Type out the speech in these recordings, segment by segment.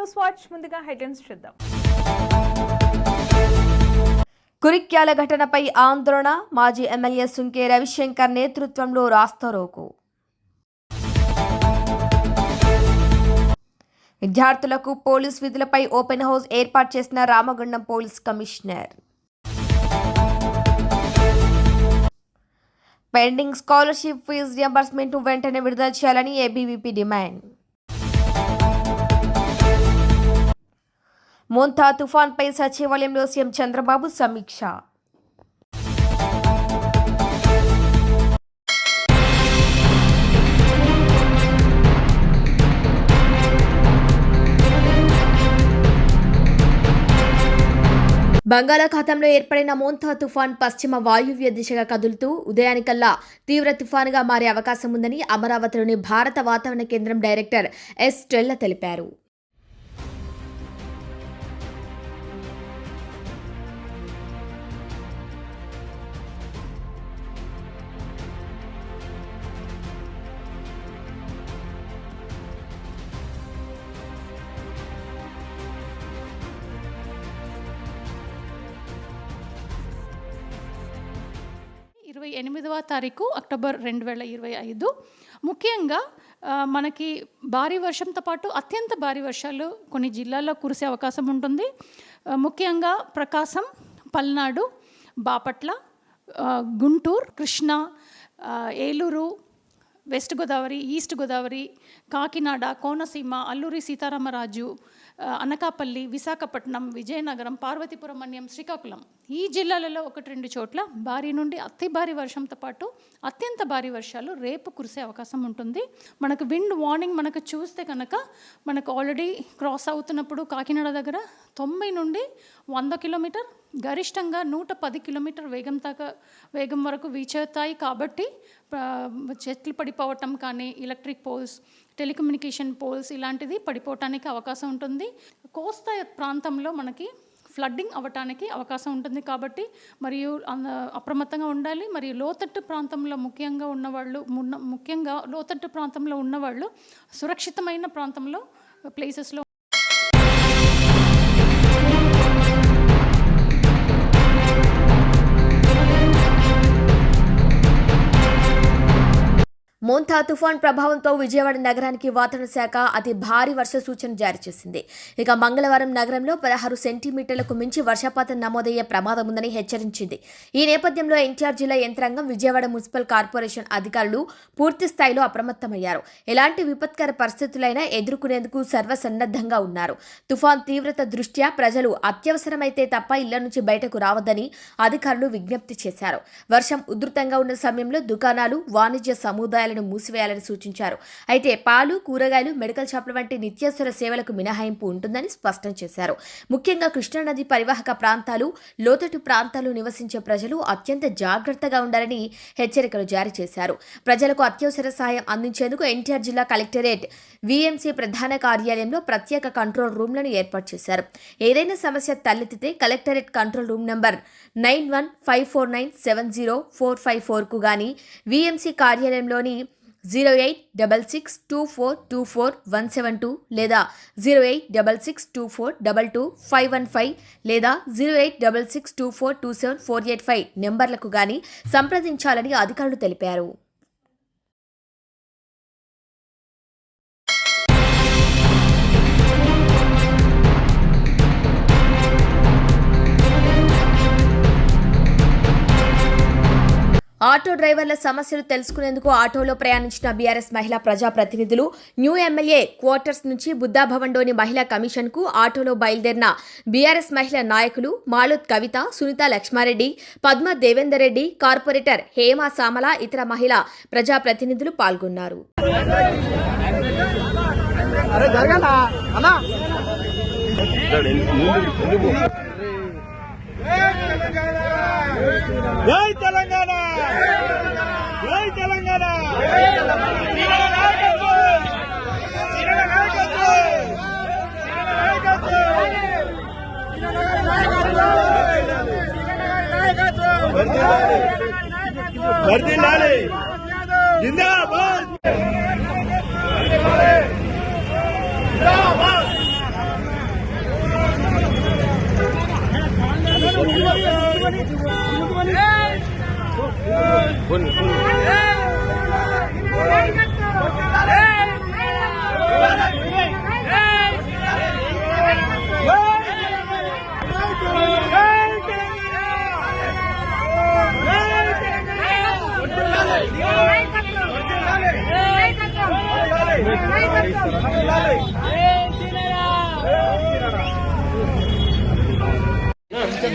News watch ముందుగా headlines చూద్దాం. కురిక్యాల ఘటనపై ఆందోళన మాజీ ఎమ్మెల్యే సుంకే రవిశంకర్ నేతృత్వంలో రాస్తారోకు విద్యార్థులకు పోలీస్ విధులపై ఓపెన్ హౌస్ ఏర్పాటు చేసిన Ramagundam police commissioner. Pending scholarship fee reimbursement వెంటనే విడుదల చేయాలని ఏబీవీపీ డిమాండ్. మోంతా తుఫాన్పై సచివాలయంలో సీఎం చంద్రబాబు సమీక్ష. బంగాళాఖాతంలో ఏర్పడిన మోంతా తుఫాన్ పశ్చిమ వాయువ్య దిశగా కదులుతూ ఉదయానికల్లా తీవ్ర తుఫానుగా మారే అవకాశం ఉందని అమరావతిలోని భారత వాతావరణ కేంద్రం డైరెక్టర్ ఎస్. టెల్ల తెలిపారు. ఇరవై ఎనిమిదవ తారీఖు అక్టోబర్ రెండు వేల ఇరవై ఐదు. ముఖ్యంగా మనకి భారీ వర్షంతో పాటు అత్యంత భారీ వర్షాలు కొన్ని జిల్లాల్లో కురిసే అవకాశం ఉంటుంది. ముఖ్యంగా ప్రకాశం పల్నాడు బాపట్ల గుంటూరు కృష్ణా ఏలూరు వెస్ట్ గోదావరి ఈస్ట్ గోదావరి కాకినాడ కోనసీమ అల్లూరి సీతారామరాజు అనకాపల్లి విశాఖపట్నం విజయనగరం పార్వతీపురం మన్యం శ్రీకాకుళం. ఈ జిల్లాలలో ఒకటి రెండు చోట్ల భారీ నుండి అతి భారీ వర్షంతో పాటు అత్యంత భారీ వర్షాలు రేపు కురిసే అవకాశం ఉంటుంది. మనకు విండ్ వార్నింగ్ మనకు చూస్తే కనుక మనకు ఆల్రెడీ క్రాస్ అవుతున్నప్పుడు కాకినాడ దగ్గర తొంభై నుండి వంద కిలోమీటర్ గరిష్టంగా నూట పది కిలోమీటర్ వేగం దాకా వేగం వరకు వీచేస్తాయి కాబట్టి చెట్లు పడిపోవటం కానీ ఎలక్ట్రిక్ పోల్స్ టెలికమ్యూనికేషన్ పోల్స్ ఇలాంటిది పడిపోవటానికి అవకాశం ఉంటుంది. కోస్తా ప్రాంతంలో మనకి ఫ్లడ్డింగ్ అవ్వటానికి అవకాశం ఉంటుంది కాబట్టి మరియు అప్రమత్తంగా ఉండాలి. మరియు లోతట్టు ప్రాంతంలో ముఖ్యంగా ఉన్నవాళ్ళు మున్న ముఖ్యంగా లోతట్టు ప్రాంతంలో ఉన్నవాళ్ళు సురక్షితమైన ప్రాంతంలో ప్లేసెస్లో మోంతా తుఫాన్ ప్రభావంతో విజయవాడ నగరానికి వాతావరణ శాఖ అతి భారీ వర్ష సూచన జారీ చేసింది. ఇక మంగళవారం నగరంలో పదహారు సెంటీమీటర్లకు మించి వర్షపాతం నమోదయ్యే ప్రమాదం ఉందని హెచ్చరించింది. ఈ నేపథ్యంలో ఎన్టీఆర్ జిల్లా యంత్రాంగం విజయవాడ మున్సిపల్ కార్పొరేషన్ అధికారులు పూర్తి స్థాయిలో అప్రమత్తమయ్యారు. ఎలాంటి విపత్కర పరిస్థితులైనా ఎదుర్కొనేందుకు సర్వసన్నద్ధంగా ఉన్నారు. తుఫాన్ తీవ్రత దృష్ట్యా ప్రజలు అత్యవసరమైతే తప్ప ఇళ్ళ నుంచి బయటకు రావద్దని అధికారులు విజ్ఞప్తి చేశారు. వర్షం ఉధృతంగా ఉన్న సమయంలో దుకాణాలు వాణిజ్య సముదాయాలను మూసివేయాలని సూచించారు. అయితే పాలు కూరగాయలు మెడికల్ షాపుల వంటి నిత్యావసర సేవలకు మినహాయింపు ఉంటుందని స్పష్టం చేశారు. ముఖ్యంగా కృష్ణానది పరివాహక ప్రాంతాలు లోతట్టు ప్రాంతాలు నివసించే ప్రజలు అత్యంత జాగ్రత్తగా ఉండాలని హెచ్చరికలు జారీ చేశారు. ప్రజలకు అత్యవసర సహాయం అందించేందుకు ఎన్టీఆర్ జిల్లా కలెక్టరేట్ వీఎంసీ ప్రధాన కార్యాలయంలో ప్రత్యేక కంట్రోల్ రూమ్లను ఏర్పాటు చేశారు. ఏదైనా సమస్య తలెత్తితే collectorate control room number nine one five four nine seven zero four five ఫోర్కు కానీ VMC కార్యాలయంలోని zero eight double six two four two four one seven two లేదా zero eight double six two four double two five one five లేదా zero eight double six two four two seven four eight five నెంబర్లకు కానీ సంప్రదించాలని అధికారులు తెలిపారు. Auto డ్రైవర్ల సమస్యలు తెలుసుకునేందుకు ఆటోలో ప్రయాణించిన బీఆర్ఎస్ మహిళా ప్రజాప్రతినిధులు న్యూ ఎమ్మెల్యే క్వార్టర్స్ నుంచి బుద్ధాభవన్లోని మహిళా కమిషన్కు ఆటోలో బయలుదేరిన బీఆర్ఎస్ మహిళా నాయకులు మాలుత్ కవిత సునీత లక్ష్మారెడ్డి పద్మ దేవేందర్ రెడ్డి కార్పొరేటర్ హేమ సామల ఇతర మహిళా ప్రజాప్రతినిధులు పాల్గొన్నారు. అరే ஜெய் தெலங்கானா ஜெய் தெலங்கானா वर्दी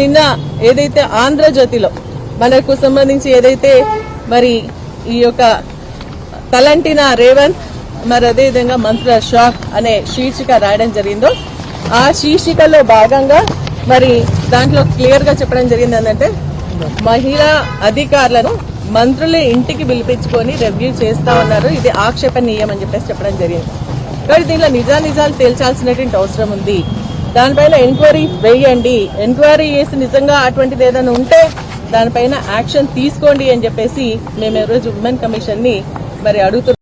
నిన్న ఏదైతే ఆంధ్రజ్యోతిలో మనకు సంబంధించి ఏదైతే మరి ఈ యొక్క తలంటిన రేవంత్ మరి అదేవిధంగా మంత్రుల షాక్ అనే శీర్షిక రాయడం జరిగిందో ఆ శీర్షికలో భాగంగా మరి దాంట్లో క్లియర్గా చెప్పడం జరిగింది ఏంటంటే మహిళా అధికారులను మంత్రులు ఇంటికి పిలిపించుకొని రివ్యూ చేస్తా ఉన్నారు. ఇది ఆక్షేపణీయం అని చెప్పేసి చెప్పడం జరిగింది. కాబట్టి దీనిలో నిజానిజాలు తేల్చాల్సినటువంటి అవసరం ఉంది. దానిపైన ఎంక్వైరీ వేయండి. ఎంక్వైరీ చేసి నిజంగా అటువంటిది ఏదైనా ఉంటే దానిపైన యాక్షన్ తీసుకోండి అని చెప్పేసి మేము ఈరోజు ఉమెన్ కమిషన్ని మరి అడుగుతున్నాం.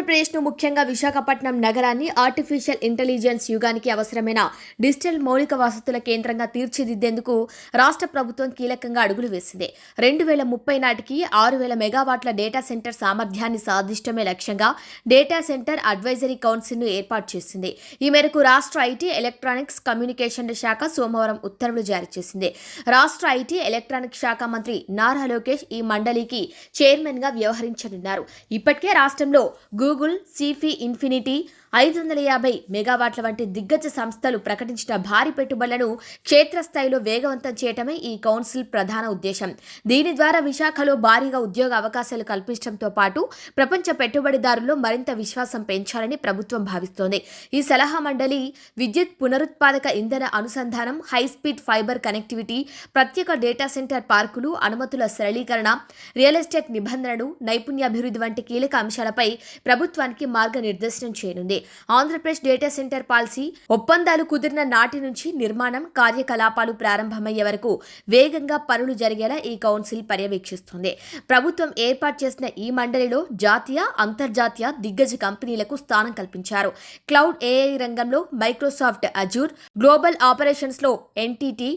ఆంధ్రప్రదేశ్ను ముఖ్యంగా విశాఖపట్నం నగరాన్ని ఆర్టిఫిషియల్ ఇంటెలిజెన్స్ యుగానికి అవసరమైన డిజిటల్ మౌలిక వసతుల కేంద్రంగా తీర్చిదిద్దేందుకు రాష్ట్ర ప్రభుత్వం కీలకంగా అడుగులు వేసింది. రెండు వేల ముప్పై నాటికి ఆరు వేల మెగావాట్ల డేటా సెంటర్ సామర్థ్యాన్ని సాధించడమే లక్ష్యంగా డేటా సెంటర్ అడ్వైజరీ కౌన్సిల్ను ఏర్పాటు చేసింది. ఈ మేరకు రాష్ట్ర ఐటీ ఎలక్ట్రానిక్స్ కమ్యూనికేషన్ల శాఖ సోమవారం ఉత్తర్వులు జారీ చేసింది. రాష్ట్ర ఐటీ ఎలక్ట్రానిక్స్ శాఖ మంత్రి నారా లోకేష్ ఈ మండలికి చైర్మన్గా వ్యవహరించనున్నారు. ఇప్పటికే రాష్ట్రంలో Google Google Sify Infinity ఐదు వందల యాభై మెగావాట్ల వంటి దిగ్గజ సంస్థలు ప్రకటించిన భారీ పెట్టుబడులను క్షేత్రస్థాయిలో వేగవంతం చేయటమే ఈ కౌన్సిల్ ప్రధాన ఉద్దేశం. దీని ద్వారా విశాఖలో భారీగా ఉద్యోగ అవకాశాలు కల్పించడంతో పాటు ప్రపంచ పెట్టుబడిదారుల్లో మరింత విశ్వాసం పెంచాలని ప్రభుత్వం భావిస్తోంది. ఈ సలహా మండలి విద్యుత్ పునరుత్పాదక ఇంధన అనుసంధానం హైస్పీడ్ ఫైబర్ కనెక్టివిటీ ప్రత్యేక డేటా సెంటర్ పార్కులు అనుమతుల సరళీకరణ రియల్ ఎస్టేట్ నిబంధనలు నైపుణ్యాభివృద్ధి వంటి కీలక అంశాలపై ప్రభుత్వానికి మార్గనిర్దేశనం చేయనుంది. ఆంధ్రప్రదేశ్ డేటా సెంటర్ పాలసీ ఒప్పందాలు కుదిరిన నాటి నుంచి నిర్మాణం కార్యకలాపాలు ప్రారంభమయ్యే వరకు వేగంగా పనులు జరిగేలా ఈ కౌన్సిల్ పర్యవేక్షిస్తుంది. ప్రభుత్వం ఏర్పాటు చేసిన ఈ మండలిలో జాతీయ అంతర్జాతీయ దిగ్గజ కంపెనీలకు స్థానం కల్పించారు. క్లౌడ్ ఏఐ రంగంలో Microsoft Azure global ఆపరేషన్స్లో NTT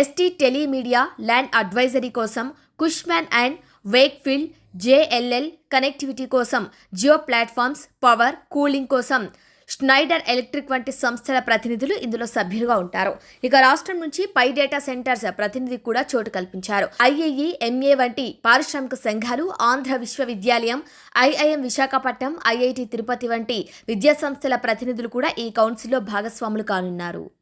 ST Telemedia land advisory కోసం Cushman and Wakefield JLL connectivity కోసం జియో ప్లాట్ఫామ్స్ పవర్ కూలింగ్ కోసం. స్నైడర్ ఎలక్ట్రిక్ వంటి సంస్థల ప్రతినిధులు ఇందులో సభ్యులుగా ఉంటారు. ఇక రాష్ట్రం నుంచి పై డేటా సెంటర్స్ ప్రతినిధి కూడా చోటు కల్పించారు. ఐఐఈ ఎంఏ వంటి పారిశ్రామిక సంఘాలు ఆంధ్ర విశ్వవిద్యాలయం ఐఐఎం విశాఖపట్నం ఐఐటి తిరుపతి వంటి విద్యా సంస్థల ప్రతినిధులు కూడా ఈ కౌన్సిల్లో భాగస్వాములు కానున్నారు.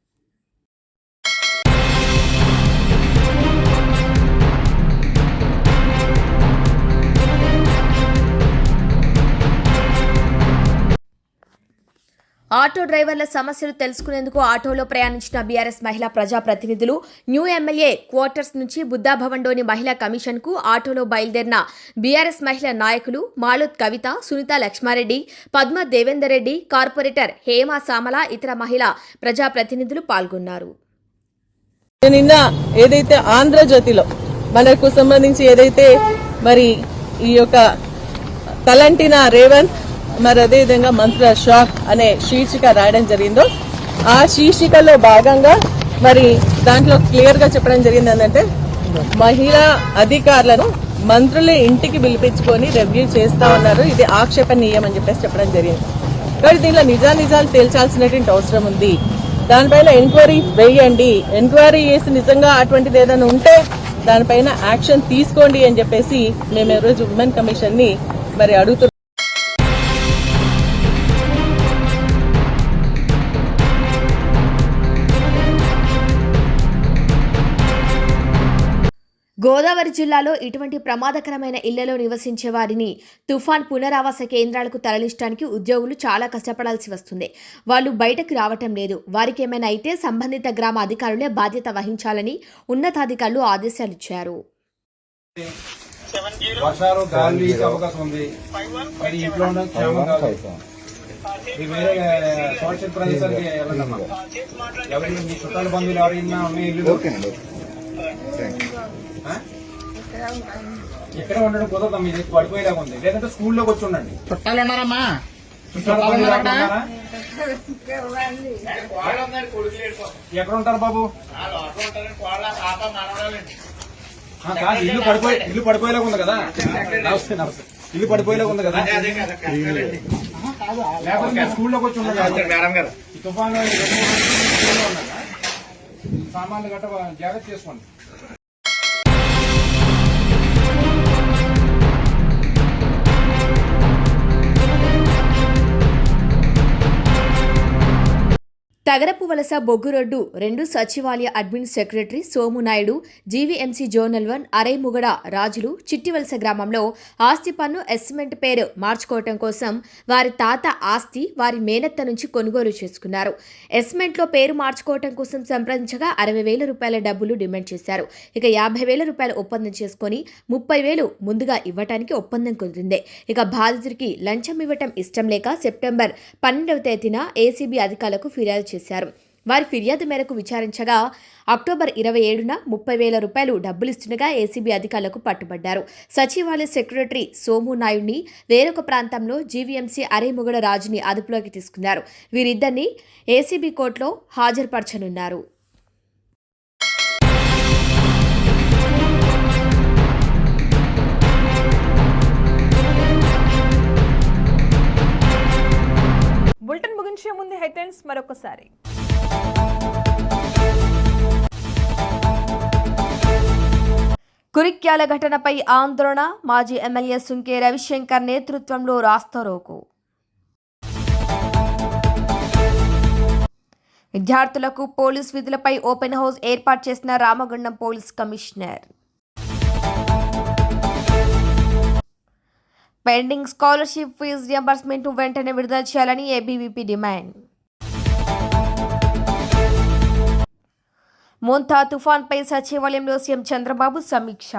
ఆటో డ్రైవర్ల సమస్యలు తెలుసుకునేందుకు ఆటోలో ప్రయాణించిన బీఆర్ఎస్ మహిళా ప్రజాప్రతినిధులు న్యూ ఎమ్మెల్యే క్వార్టర్స్ నుంచి బుద్ధాభవన్లోని మహిళా కమిషన్కు ఆటోలో బయలుదేరిన బీఆర్ఎస్ మహిళా నాయకులు మాలుత్ కవిత సునీత లక్ష్మారెడ్డి పద్మ దేవేందర్ రెడ్డి కార్పొరేటర్ హేమ సామల ఇతర మహిళా ప్రజాప్రతినిధులు పాల్గొన్నారు. నిన్న ఏదైతే ఆంధ్రజ్యోతిలో మనకు సంబంధించి ఏదైతే మరి ఈ యొక్క తలంటిన రేవంత్ మరి అదేవిధంగా మంత్రుల షాక్ అనే శీర్షిక రాయడం జరిగిందో ఆ శీర్షికలో భాగంగా మరి దాంట్లో క్లియర్గా చెప్పడం జరిగింది ఏంటంటే మహిళా అధికారులను మంత్రులే ఇంటికి పిలిపించుకొని రివ్యూ చేస్తా ఉన్నారు. ఇది ఆక్షేపణీయం అని చెప్పేసి చెప్పడం జరిగింది. కాబట్టి దీనిలో నిజానిజాలు తేల్చాల్సినటువంటి అవసరం ఉంది. దానిపైన ఎంక్వైరీ వేయండి. ఎంక్వైరీ చేసి నిజంగా అటువంటిది ఏదైనా ఉంటే దానిపైన యాక్షన్ తీసుకోండి అని చెప్పేసి మేము ఈరోజు ఉమెన్ కమిషన్ని మరి అడుగుతున్నాం. గోదావరి జిల్లాలో ఇటువంటి ప్రమాదకరమైన ఇళ్ళలో నివసించే వారిని తుఫాన్ పునరావాస కేంద్రాలకు తరలించడానికి ఉద్యోగులు చాలా కష్టపడాల్సి వస్తుంది. వాళ్ళు బయటకు రావటం లేదు. వారికి ఏమైనా అయితే సంబంధిత గ్రామ అధికారులే బాధ్యత వహించాలని ఉన్నతాధికారులు ఆదేశాలు ఇచ్చారు. మీ చుట్టాల బంధువులు ఎవరైనా ఉన్నాయి ఇల్లు ఆ? ఇక్కడే ఉండడం కుదరదు మీది పడిపోయేలాగా ఉంది. లేదంటే స్కూల్లోకి వచ్చి ఉండండి. చుట్టాలు ఉన్నారమ్మా? ఎక్కడ ఉంటారు బాబు? కాదు ఇల్లు పడిపోయి ఇల్లు పడిపోయేలాగా ఉంది కదా. నమస్తే నమస్తే. ఇల్లు పడిపోయేలాగా ఉంది కదా. లేకపోతే స్కూల్లోకి వచ్చి ఉండండి. ఈ తుఫాను స్కూల్లో? సామాన్లు గట్ట జాగ్రత్త చేసుకోండి. తగరపు వలస బొగ్గురొడ్డు రెండు సచివాలయ admin secretary Somunaidu GVMC zonal one అరైముగడ రాజులు చిట్టివలస గ్రామంలో ఆస్తి పన్ను ఎస్మెంట్ పేరు మార్చుకోవటం కోసం వారి తాత ఆస్తి వారి మేనత్త నుంచి కొనుగోలు చేసుకున్నారు. ఎస్మెంట్లో పేరు మార్చుకోవటం కోసం సంప్రదించగా అరవై వేల రూపాయల డబ్బులు డిమాండ్ చేశారు. ఇక యాభై వేల రూపాయల ఒప్పందం చేసుకొని ముప్పై వేలు ముందుగా ఇవ్వటానికి ఒప్పందం కుదిరింది. ఇక బాధితుడికి లంచం ఇవ్వటం ఇష్టం లేక సెప్టెంబర్ పన్నెండవ తేదీన ఏసీబీ అధికారులకు ఫిర్యాదు చేశారు. వారి ఫిర్యాదు మేరకు విచారించగా అక్టోబర్ ఇరవై ఏడున ముప్పై వేల రూపాయలు డబ్బులిస్తుండగా ఏసీబీ అధికారులకు పట్టుబడ్డారు. సచివాలయ సెక్రటరీ సోము నాయుడిని వేరొక ప్రాంతంలో జీవీఎంసీ అరేముగడ రాజుని అదుపులోకి తీసుకున్నారు. వీరిద్దరిని ఏసీబీ కోర్టులో హాజరుపరచనున్నారు. బులెటిన్ ముగించే ముందు హెడ్లైన్స్ మరొకసారి. కురిక్యాల ఘటనపై ఆందోళన మాజీ ఎమ్మెల్యే సుంకే రవిశంకర్ నేతృత్వంలో రాస్తారోకు విద్యార్థులకు పోలీస్ విధులపై ఓపెన్ హౌస్ ఏర్పాటు చేసిన Ramagundam police commissioner. Pending scholarship fee reimbursement వెంటనే విడుదల చేయాలని ఏబీవీపీ డిమాండ్. మోంతా తుఫాన్పై సచివాలయంలో సీఎం చంద్రబాబు సమీక్ష.